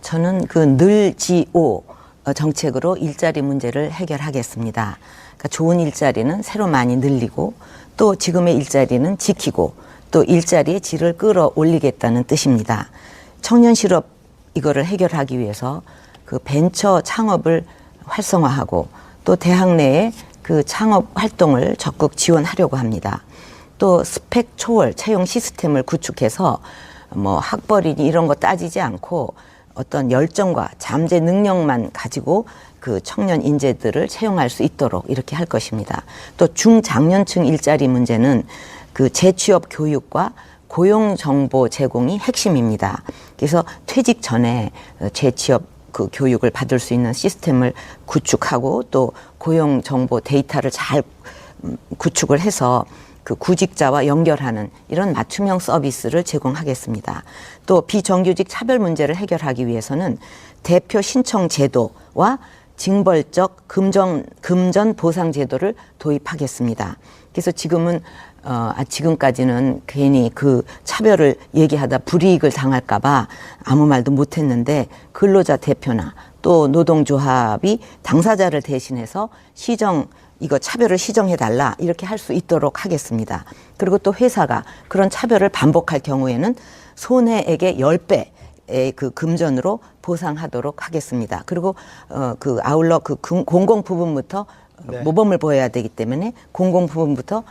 저는 그 늘지오 정책으로 일자리 문제를 해결하겠습니다. 그러니까 좋은 일자리는 새로 많이 늘리고 또 지금의 일자리는 지키고 또 일자리의 질을 끌어올리겠다는 뜻입니다. 청년 실업 이거를 해결하기 위해서 그 벤처 창업을 활성화하고 또 대학 내에 그 창업 활동을 적극 지원하려고 합니다. 또 스펙 초월 채용 시스템을 구축해서 뭐 학벌이니 이런 거 따지지 않고 어떤 열정과 잠재 능력만 가지고 그 청년 인재들을 채용할 수 있도록 이렇게 할 것입니다. 또 중장년층 일자리 문제는 그 재취업 교육과 고용 정보 제공이 핵심입니다. 그래서 퇴직 전에 어, 재취업 그 교육을 받을 수 있는 시스템을 구축하고 또 고용 정보 데이터를 잘 음, 구축을 해서 그 구직자와 연결하는 이런 맞춤형 서비스를 제공하겠습니다. 또 비정규직 차별 문제를 해결하기 위해서는 대표 신청 제도와 징벌적 금전 금전 보상 제도를 도입하겠습니다. 그래서 지금은 어, 아, 지금까지는 괜히 그 차별을 얘기하다 불이익을 당할까봐 아무 말도 못했는데 근로자 대표나 또 노동조합이 당사자를 대신해서 시정 이거 차별을 시정해 달라 이렇게 할 수 있도록 하겠습니다. 그리고 또 회사가 그런 차별을 반복할 경우에는 손해액의 10배 그 금전으로 보상하도록 하겠습니다. 그리고 어 그 아울러 그 금- 공공 부분부터 네. 모범을 보여야 되기 때문에 공공 부분부터